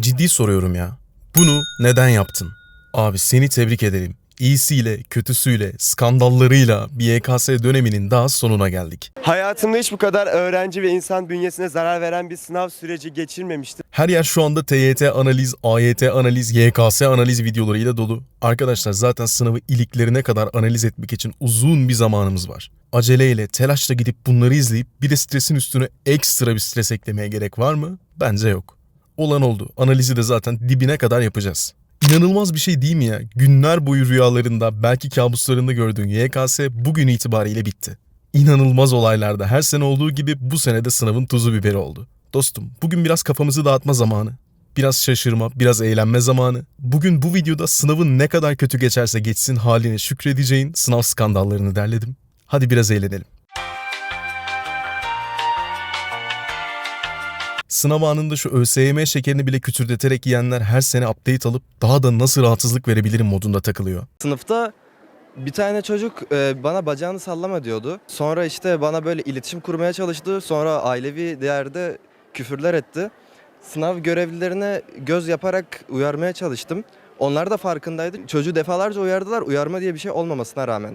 Ciddi soruyorum ya. Bunu neden yaptın? Abi seni tebrik ederim. İyisiyle, kötüsüyle, skandallarıyla bir YKS döneminin daha sonuna geldik. Hayatımda hiç bu kadar öğrenci ve insan bünyesine zarar veren bir sınav süreci geçirmemiştim. Her yer şu anda TYT analiz, AYT analiz, YKS analiz videolarıyla dolu. Arkadaşlar zaten sınavı iliklerine kadar analiz etmek için uzun bir zamanımız var. Aceleyle, telaşla gidip bunları izleyip bir de stresin üstüne ekstra bir stres eklemeye gerek var mı? Bence yok. Olan oldu. Analizi de zaten dibine kadar yapacağız. İnanılmaz bir şey değil mi ya? Günler boyu rüyalarında, belki kabuslarında gördüğün YKS bugün itibariyle bitti. İnanılmaz olaylarda her sene olduğu gibi bu sene de sınavın tuzu biberi oldu. Dostum, bugün biraz kafamızı dağıtma zamanı. Biraz şaşırma, biraz eğlenme zamanı. Bugün bu videoda sınavın ne kadar kötü geçerse geçsin haline şükredeceğin sınav skandallarını derledim. Hadi biraz eğlenelim. Sınav anında şu ÖSYM şekerini bile küçülterek yiyenler her sene update alıp daha da nasıl rahatsızlık verebilirim modunda takılıyor. Sınıfta bir tane çocuk e, bana bacağını sallama diyordu. Sonra işte bana böyle iletişim kurmaya çalıştı. Sonra ailevi değerde küfürler etti. Sınav görevlilerine göz yaparak uyarmaya çalıştım. Onlar da farkındaydı. Çocuğu defalarca uyardılar. Uyarma diye bir şey olmamasına rağmen.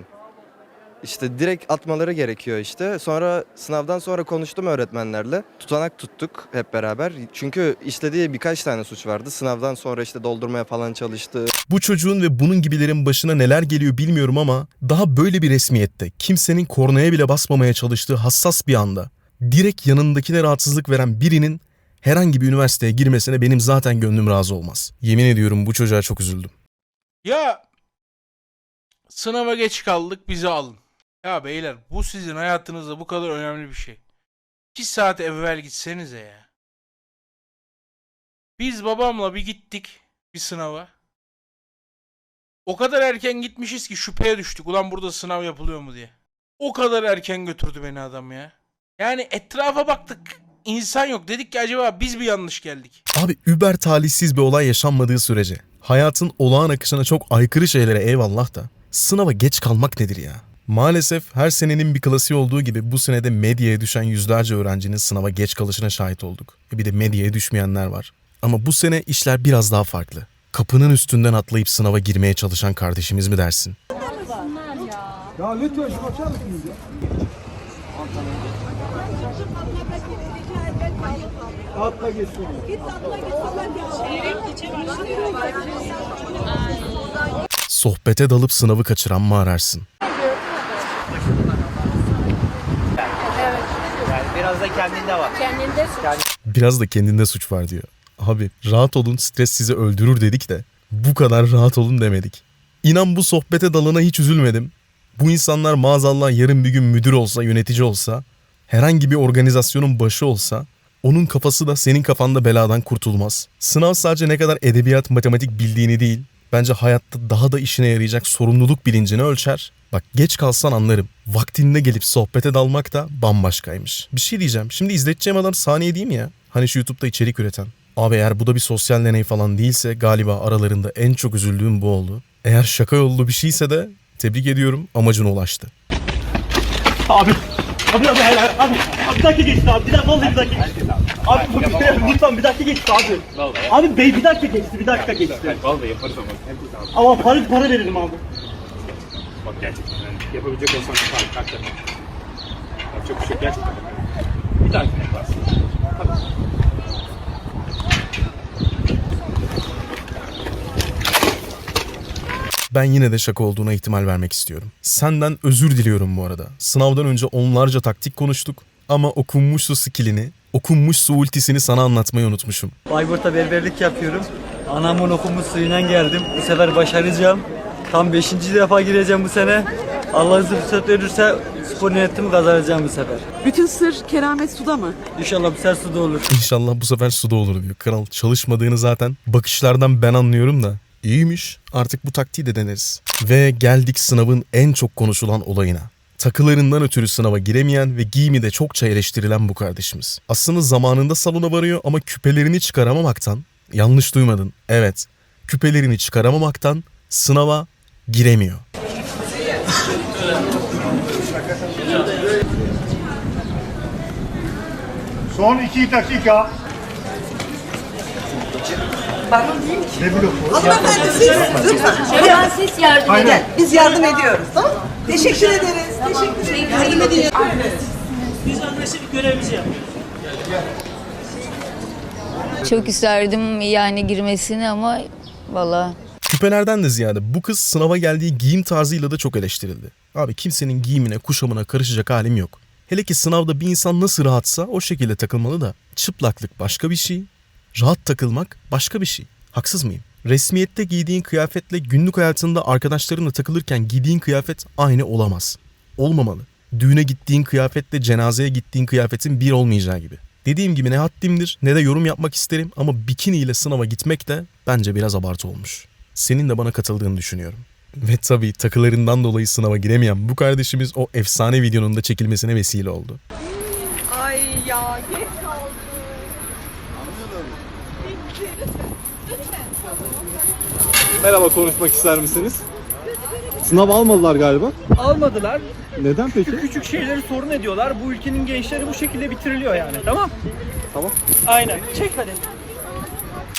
İşte direkt atmaları gerekiyor işte. Sonra sınavdan sonra konuştum öğretmenlerle. Tutanak tuttuk hep beraber. Çünkü işlediği birkaç tane suç vardı. Sınavdan sonra işte doldurmaya falan çalıştı. Bu çocuğun ve bunun gibilerin başına neler geliyor bilmiyorum ama daha böyle bir resmiyette kimsenin kornaya bile basmamaya çalıştığı hassas bir anda direkt yanındakine rahatsızlık veren birinin herhangi bir üniversiteye girmesine benim zaten gönlüm razı olmaz. Yemin ediyorum bu çocuğa çok üzüldüm. Ya sınava geç kaldık bizi alın. Ya beyler bu sizin hayatınızda bu kadar önemli bir şey. 2 saat evvel gitsenize ya. Biz babamla bir gittik bir sınava. O kadar erken gitmişiz ki şüpheye düştük. Ulan burada sınav yapılıyor mu diye. O kadar erken götürdü beni adam ya. Yani etrafa baktık. insan yok. Dedik ki acaba biz bir yanlış geldik. Abi über talihsiz bir olay yaşanmadığı sürece hayatın olağan akışına çok aykırı şeylere eyvallah da sınava geç kalmak nedir ya? Maalesef her senenin bir klasiği olduğu gibi bu senede medyaya düşen yüzlerce öğrencinin sınava geç kalışına şahit olduk. E Bir de medyaya düşmeyenler var. Ama bu sene işler biraz daha farklı. Kapının üstünden atlayıp sınava girmeye çalışan kardeşimiz mi dersin? Ya lütfen şu açar mısınız ya? Atla geçsin. Sohbete dalıp sınavı kaçıran mı ararsın? Biraz da kendinde var. Kendinde suç. Biraz da kendinde suç var diyor. Abi rahat olun stres sizi öldürür dedik de bu kadar rahat olun demedik. İnan bu sohbete dalana hiç üzülmedim. Bu insanlar maazallah yarın bir gün müdür olsa, yönetici olsa, herhangi bir organizasyonun başı olsa onun kafası da senin kafanda beladan kurtulmaz. Sınav sadece ne kadar edebiyat, matematik bildiğini değil, bence hayatta daha da işine yarayacak sorumluluk bilincini ölçer. Bak geç kalsan anlarım. Vaktinde gelip sohbete dalmak da bambaşkaymış. Bir şey diyeceğim. Şimdi izleteceğim adam saniye değil ya? Hani şu YouTube'da içerik üreten. Abi eğer bu da bir sosyal deney falan değilse galiba aralarında en çok üzüldüğüm bu oldu. Eğer şaka yollu bir şeyse de tebrik ediyorum amacına ulaştı. Abi. Abi abi helal. Abi. Abi bir dakika geçti abi. Bir dakika vallahi bir dakika geçti. Abi bir lütfen bir dakika geçti abi. Abi bey bir dakika geçti. Bir dakika geçti. Vallahi yaparız ama. Ama para para verelim abi. Bak gerçekten yani yapabilecek olsan yapar. Hakikaten. Yapacak bir şey gerçekten. Bir dahakine yaparsın. Ben yine de şaka olduğuna ihtimal vermek istiyorum. Senden özür diliyorum bu arada. Sınavdan önce onlarca taktik konuştuk ama okunmuş su skillini, okunmuş su ultisini sana anlatmayı unutmuşum. Bayburt'ta berberlik yapıyorum. Anamın okumuş suyundan geldim. Bu sefer başaracağım. Tam 5. defa gireceğim bu sene. Allah izin fırsat verirse spor niyetimi kazanacağım bu sefer. Bütün sır keramet suda mı? İnşallah bu sefer suda olur. İnşallah bu sefer suda olur diyor. Kral çalışmadığını zaten bakışlardan ben anlıyorum da. İyiymiş. Artık bu taktiği de deneriz. Ve geldik sınavın en çok konuşulan olayına. Takılarından ötürü sınava giremeyen ve giyimi çokça eleştirilen bu kardeşimiz. Aslında zamanında salona varıyor ama küpelerini çıkaramamaktan, yanlış duymadın, evet, küpelerini çıkaramamaktan sınava giremiyor. Son iki dakika. Hanımefendi siz lütfen. Ben siz yardım edin. Gel, biz yardım ediyoruz. Tamam? Teşekkür ederiz. Teşekkür ederiz. Yardım edin. Biz agresif görevimizi yapıyoruz. Çok isterdim yani girmesini ama valla Küpelerden de ziyade bu kız sınava geldiği giyim tarzıyla da çok eleştirildi. Abi kimsenin giyimine, kuşamına karışacak halim yok. Hele ki sınavda bir insan nasıl rahatsa o şekilde takılmalı da çıplaklık başka bir şey, rahat takılmak başka bir şey. Haksız mıyım? Resmiyette giydiğin kıyafetle günlük hayatında arkadaşlarınla takılırken giydiğin kıyafet aynı olamaz. Olmamalı. Düğüne gittiğin kıyafetle cenazeye gittiğin kıyafetin bir olmayacağı gibi. Dediğim gibi ne haddimdir ne de yorum yapmak isterim ama bikini ile sınava gitmek de bence biraz abartı olmuş. Senin de bana katıldığını düşünüyorum. Ve tabii takılarından dolayı sınava giremeyen bu kardeşimiz o efsane videonun da çekilmesine vesile oldu. Ay ya geç kaldım. Merhaba konuşmak ister misiniz? Sınav almadılar galiba. Almadılar. Neden peki? Küçük şeyleri sorun ediyorlar. Bu ülkenin gençleri bu şekilde bitiriliyor yani. Tamam? Tamam. Aynen. Çek hadi.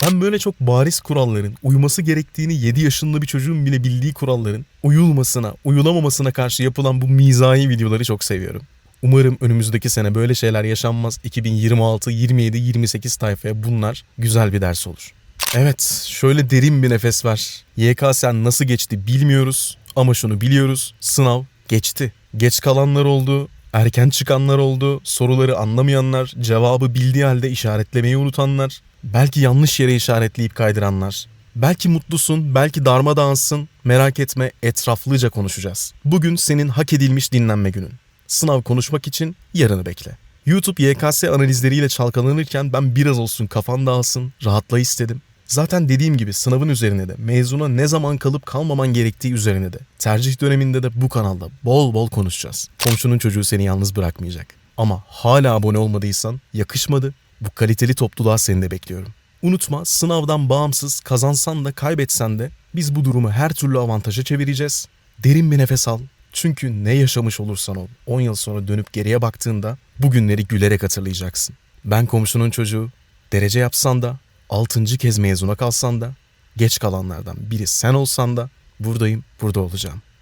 Ben böyle çok bariz kuralların, uyması gerektiğini 7 yaşında bir çocuğun bile bildiği kuralların uyulmasına, uyulamamasına karşı yapılan bu mizahi videoları çok seviyorum. Umarım önümüzdeki sene böyle şeyler yaşanmaz. 2026, 27, 28 tayfaya bunlar güzel bir ders olur. Evet, şöyle derin bir nefes ver. YKS nasıl geçti bilmiyoruz ama şunu biliyoruz. Sınav geçti. Geç kalanlar oldu, erken çıkanlar oldu, soruları anlamayanlar, cevabı bildiği halde işaretlemeyi unutanlar, belki yanlış yere işaretleyip kaydıranlar. Belki mutlusun, belki darmadağınsın. Merak etme, etraflıca konuşacağız. Bugün senin hak edilmiş dinlenme günün. Sınav konuşmak için yarını bekle. YouTube YKS analizleriyle çalkalanırken ben biraz olsun kafan dağılsın, rahatla istedim. Zaten dediğim gibi sınavın üzerine de mezuna ne zaman kalıp kalmaman gerektiği üzerine de tercih döneminde de bu kanalda bol bol konuşacağız. Komşunun çocuğu seni yalnız bırakmayacak. Ama hala abone olmadıysan yakışmadı. Bu kaliteli topluluğa seni de bekliyorum. Unutma sınavdan bağımsız kazansan da kaybetsen de biz bu durumu her türlü avantaja çevireceğiz. Derin bir nefes al. Çünkü ne yaşamış olursan ol 10 yıl sonra dönüp geriye baktığında bugünleri gülerek hatırlayacaksın. Ben komşunun çocuğu derece yapsan da 6. kez mezuna kalsan da geç kalanlardan biri sen olsan da buradayım burada olacağım.